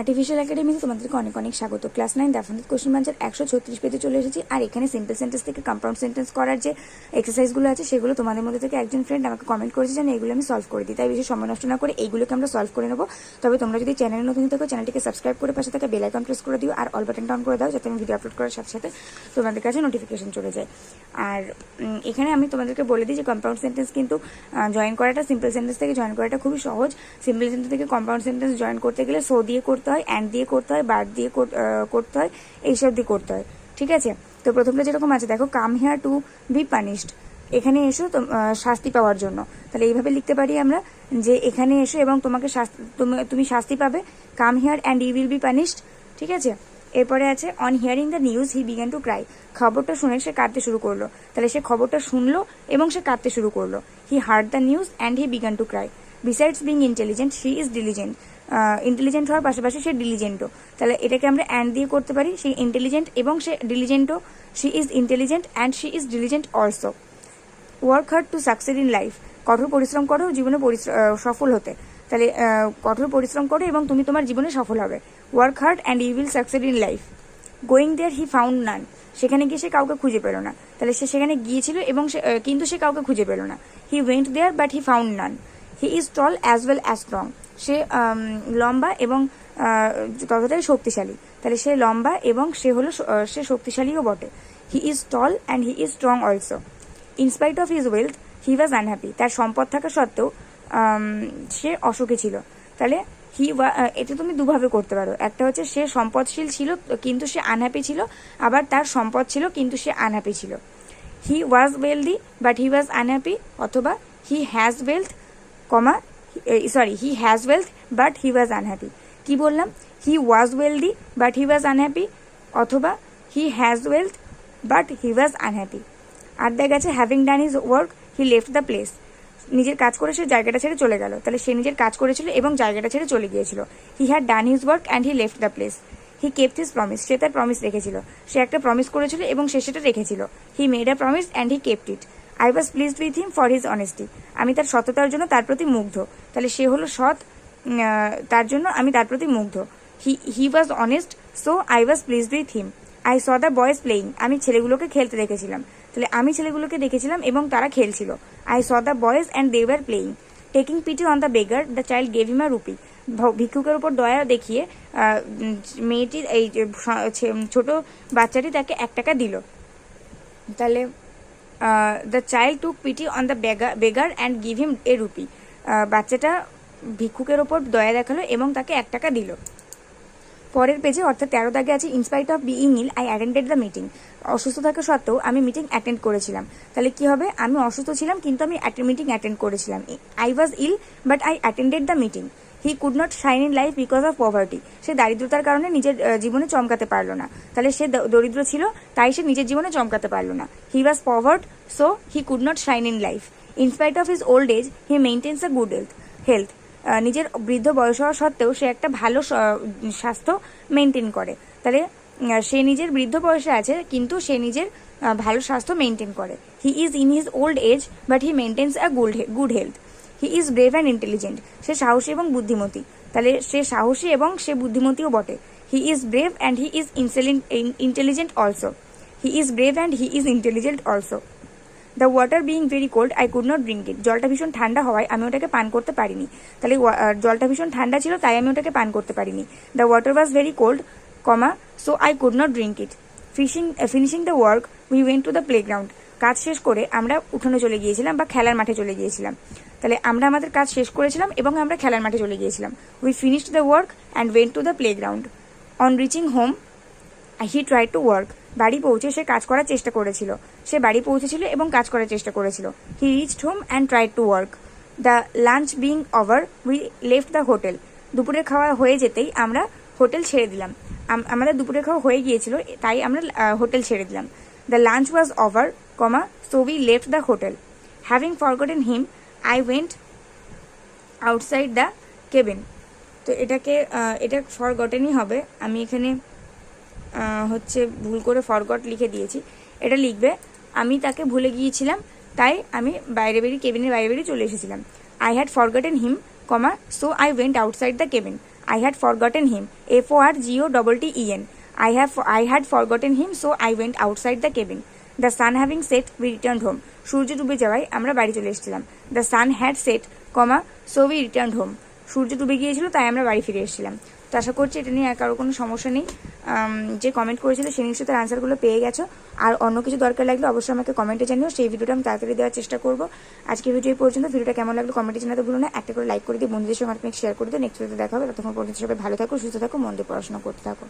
Artificial একাডেমিতে তোমাদেরকে অনেক অনেক স্বাগত। ক্লাস নাইন দেফানিত কোশ্চেন বাঞ্চার একশো ছত্রিশ পেতে চলে এসেছি। আর এখানে সিম্পল সেন্টেন্স থেকে কম্পাউন্ড সেন্টেন্স করার যে এক্সারসাইজগুলো আছে, সেগুলো তোমাদের মধ্যে থেকে একজন ফ্রেন্ড আমাকে কমেন্ট করেছে যেন এগুলো আমি সলভ করে দিই। তাই বেশি সময় নষ্ট না করে এইগুলোকে আমরা সলভ করে নেব। তবে তোমরা যদি চ্যানেলে নতুন থাকো চ্যানেলটিকে সাবস্ক্রাইব করে পাশে থাকা বেল আইকন প্রেস করে দিও আর অল বাটনটা অন করে দাও যাতে আমি ভিডিও আপলোড করার সাথে সাথে তোমাদের কাছে নোটিফিকেশন চলে যায়। আর এখানে আমি তোমাদেরকে বলে দিই যে কম্পাউন্ড সেন্টেন্স কিন্তু জয়েন করাটা সিম্পল সেন্টেন্স থেকে জয়েন করাটা খুবই সহজ। সিম্পল সেন্টেন্স থেকে কম্পাউন্ড সেন্টেন্স জয়েন করতে গেলে সো দিয়ে করতে হয় অ্যান্ড দিয়ে করতে হয় বার দিয়ে কর- করতে হয়, এইসব দিয়ে করতে হয়। ঠিক আছে? তো প্রথমটা যেরকম আছে, দেখো come here to be punished এখানে এসো শাস্তি পাওয়ার জন্য। তাহলে এইভাবে লিখতে পারি আমরা যে এখানে এসো এবং তোমাকে শাস্তি, তুমি- শাস্তি পাবে। Come here and you will be punished ঠিক আছে? এরপরে আছে on hearing the news he began to cry খবরটা শুনে সে কাঁদতে শুরু করল। তাহলে সে খবরটা শুনলো এবং সে কাঁদতে শুরু করল। He heard the news and he began to cry besides being intelligent she is diligent intelligent হওয়ার পাশাপাশি সে ডিলিজেন্টও তাহলে এটাকে আমরা অ্যান্ড দিয়ে করতে পারি, সে ইন্টেলিজেন্ট এবং সে ডিলিজেন্টও she is intelligent and she is diligent also work hard to succeed in life কঠোর পরিশ্রম করো, জীবনে সফল হতে। তাহলে কঠোর পরিশ্রম করো এবং তুমি তোমার জীবনে সফল হবে। Work hard and you will succeed in life going there he found none সেখানে গিয়ে সে কাউকে খুঁজে পেল না। তাহলে সে সেখানে গিয়েছিল এবং সে কিন্তু সে কাউকে খুঁজে পেল না। He went there but he found none he is tall as well as strong সে লম্বা এবং ততটাই শক্তিশালী। তাহলে সে লম্বা এবং সে হলো সে শক্তিশালীও বটে। He is tall and he is strong also in spite of his wealth he was unhappy তার সম্পদ থাকা সত্ত্বেও সে অসুখী ছিল। তাহলে হি এটা তুমি দুভাবে করতে পারো। একটা হচ্ছে সে সম্পদশীল ছিল, কিন্তু সে আনহ্যাপি ছিল। আবার তার সম্পদ ছিল, কিন্তু সে আনহ্যাপি ছিল। He was wealthy but he was unhappy অথবা he has wealth comma sorry he has wealth but he was unhappy কি বললাম? He was wealthy but he was unhappy অথবা he has wealth but he was unhappy আর দেখা গেছে having done his work he left the place নিজের কাজ করে সে জায়গাটা ছেড়ে চলে গেল। তাহলে সে নিজের কাজ করেছিল এবং জায়গাটা ছেড়ে চলে গিয়েছিল। He had done his work and he left the place he kept his promise সে তার প্রমিস রেখেছিল। সে একটা প্রমিস করেছিল এবং সে সেটা রেখেছিল। He made a promise and he kept it I was pleased with him for his honesty আমি তার সততার জন্য তার প্রতি মুগ্ধ। তাহলে সে হলো সৎ তার জন্য আমি তার প্রতি মুগ্ধ। He he was honest so I was pleased with him I saw the boys playing আমি ছেলেগুলোকে খেলতে দেখেছিলাম। তাহলে আমি ছেলেগুলোকে দেখেছিলাম এবং তারা খেলছিল। I saw the boys and they were playing taking pity on the beggar the child gave him a rupee ভিক্ষুকের উপর দয়া দেখিয়ে মেয়েটির এই ছোট বাচ্চাটি তাকে এক টাকা দিল। তাহলে the child took pity on the beggar and give him a rupee বাচ্চাটা ভিক্ষুকের ওপর দয়া দেখাল এবং তাকে এক টাকা দিল। পরের পেজে, অর্থাৎ তেরো দাগে আছে in spite of being ill I attended the meeting অসুস্থ থাকা সত্ত্বেও আমি মিটিং অ্যাটেন্ড করেছিলাম। তাহলে কি হবে? আমি অসুস্থ ছিলাম, কিন্তু আমি মিটিং অ্যাটেন্ড করেছিলাম। I was ill but I attended the meeting he could not shine in life because of poverty সে দারিদ্রতার কারণে নিজের জীবনে চমকাতে পারল না। তাহলে সে দরিদ্র ছিল, তাই সে নিজের জীবনে চমকাতে পারল না। He was poverty so he could not shine in life in spite of his old age he maintains a good health health নিজের বৃদ্ধ বয়স হওয়া সত্ত্বেও সে একটা ভালো স্বাস্থ্য মেনটেন করে। তাহলে সে নিজের বৃদ্ধ বয়সে আছে, কিন্তু সে নিজের ভালো স্বাস্থ্য মেনটেন করে। He is in his old age but he maintains a good good health he is brave and intelligent সে সাহসী এবং বুদ্ধিমতী। তাহলে, সে সাহসী এবং সে বুদ্ধিমতীও বটে। He is brave and he is intelligent also he is brave and he is intelligent also the water being very cold I could not drink it জলটা ভীষণ ঠান্ডা হওয়ায় আমি ওটাকে পান করতে পারিনি। তাহলে জলটা ভীষণ ঠান্ডা ছিল, তাই আমি ওটাকে পান করতে পারিনি। The water was very cold comma so I could not drink it fishing finishing the work we went to the playground কাজ শেষ করে আমরা উঠোনে চলে গিয়েছিলাম বা খেলার মাঠে চলে গিয়েছিলাম। তাহলে আমরা আমাদের কাজ শেষ করেছিলাম এবং আমরা খেলার মাঠে চলে গিয়েছিলাম। We finished the work and went to the playground on reaching home he try to work বাড়ি পৌঁছে সে কাজ করার চেষ্টা করেছিল। সে বাড়ি পৌঁছেছিল এবং কাজ করার চেষ্টা করেছিল। He reached home and try to work the lunch being over we left the hotel দুপুরের খাওয়া হয়ে যেতেই আমরা হোটেল ছেড়ে দিলাম। আম- আমাদের দুপুরের খাওয়া হয়ে গিয়েছিল, তাই আমরা হোটেল ছেড়ে দিলাম। The lunch was over comma so we left the hotel having forgotten him I went outside the cabin তো এটাকে এটা ফরগটেনই হবে। আমি এখানে হচ্ছে ভুল করে ফরগট লিখে দিয়েছি। এটা লিখবে, আমি তাকে ভুলে গিয়েছিলাম, তাই আমি বাইরে বেরিয়ে কেবিনের বাইরে বেরিয়ে চলে এসেছিলাম। I had forgotten him comma so I went outside the cabin I had forgotten him F O R G O double T E N I have I had forgotten him so I went outside the cabin the sun having set we return home সূর্য ডুবে যাওয়ায় আমরা বাড়ি চলে এসেছিলাম। The sun had set comma so we return home সূর্য ডুবে গিয়েছিল, তাই আমরা বাড়ি ফিরে এসেছিলাম। তো আশা করছি এটা নিয়ে আর কারও কোনো সমস্যা নেই। যে কমেন্ট করেছিল সে নিশ্চয়ই তার আনসারগুলো পেয়ে গেছো। আর অন্য কিছু দরকার লাগলে অবশ্যই আমাকে কমেন্টে জানিও। সেই ভিডিওটা আমি তাড়াতাড়ি দেওয়ার চেষ্টা করব। আজকে ভিডিও পর্যন্ত। ভিডিওটা কেমন লাগল কমেন্টে জানাতে ভুলো না। একটা করে লাইক করে দিয়ে বন্ধুদের সঙ্গে অনেক শেয়ার করে দিও। নেক্সট ভিডিওতে দেখা হবে। ততক্ষণ পর্যন্ত সবাই ভালো থাকো, সুস্থ থাকো, মন দিয়ে পড়াশোনা করতে থাকো।